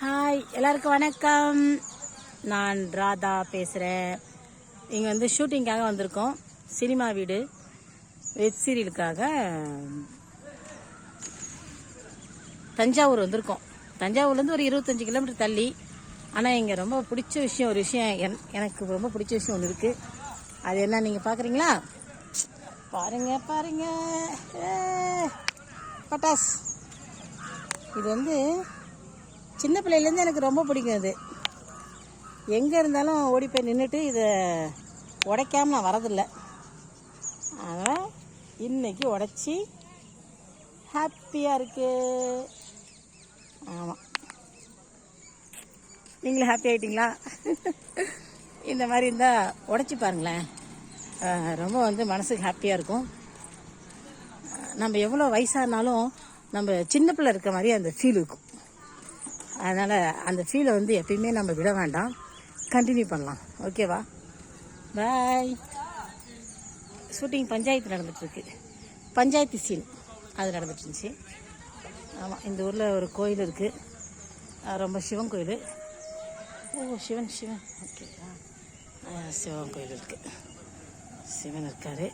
Hi எல்லாருக்கும் வணக்கம். நான் ராதா பேசுகிறேன் இங்கே வந்து ஷூட்டிங்காக வந்திருக்கோம். சினிமா வீடு வெப் சீரியலுக்காக தஞ்சாவூர் வந்திருக்கோம். தஞ்சாவூர்லேருந்து ஒரு இருபத்தஞ்சி கிலோமீட்டர் தள்ளி. ஆனால் இங்கே ரொம்ப பிடிச்ச விஷயம் ஒரு விஷயம் என் எனக்கு ரொம்ப பிடிச்ச விஷயம் ஒன்று இருக்குது அது என்ன நீங்கள் பார்க்குறீங்களா பாருங்க பாருங்க. பட்டாஸ் இது வந்து சின்ன பிள்ளையிலேருந்து எனக்கு ரொம்ப பிடிக்கும் அது. எங்கே இருந்தாலும் ஓடி போய் நின்றுட்டு இதை உடைக்காம நான் வரதில்லை. அதனால் இன்னைக்கு உடைச்சி ஹாப்பியாக இருக்குது ஆமாம் நீங்களும் ஹாப்பி ஆகிட்டிங்களா இந்த மாதிரி இருந்தால் உடைச்சி பாருங்களேன். ரொம்ப வந்து மனசுக்கு ஹாப்பியாக இருக்கும். நம்ம எவ்வளோ வயசானாலும் நம்ம சின்ன பிள்ளை இருக்க மாதிரி அந்த ஃபீல் இருக்கும். அதனால் அந்த ஃபீலை வந்து எப்பயுமே நம்ம விட வேண்டாம். கண்டினியூ பண்ணலாம். ஓகேவா பாய் ஷூட்டிங் பஞ்சாயத்து நடந்துட்டுருக்கு. பஞ்சாயத்து சீன் அது நடந்துட்டு இருந்துச்சு ஆமாம் இந்த ஊரில் ஒரு கோயில் இருக்குது ரொம்ப சிவன் கோயில். ஓ சிவன் சிவன். ஓகே சிவன் கோயில் இருக்குது சிவன் இருக்காரு.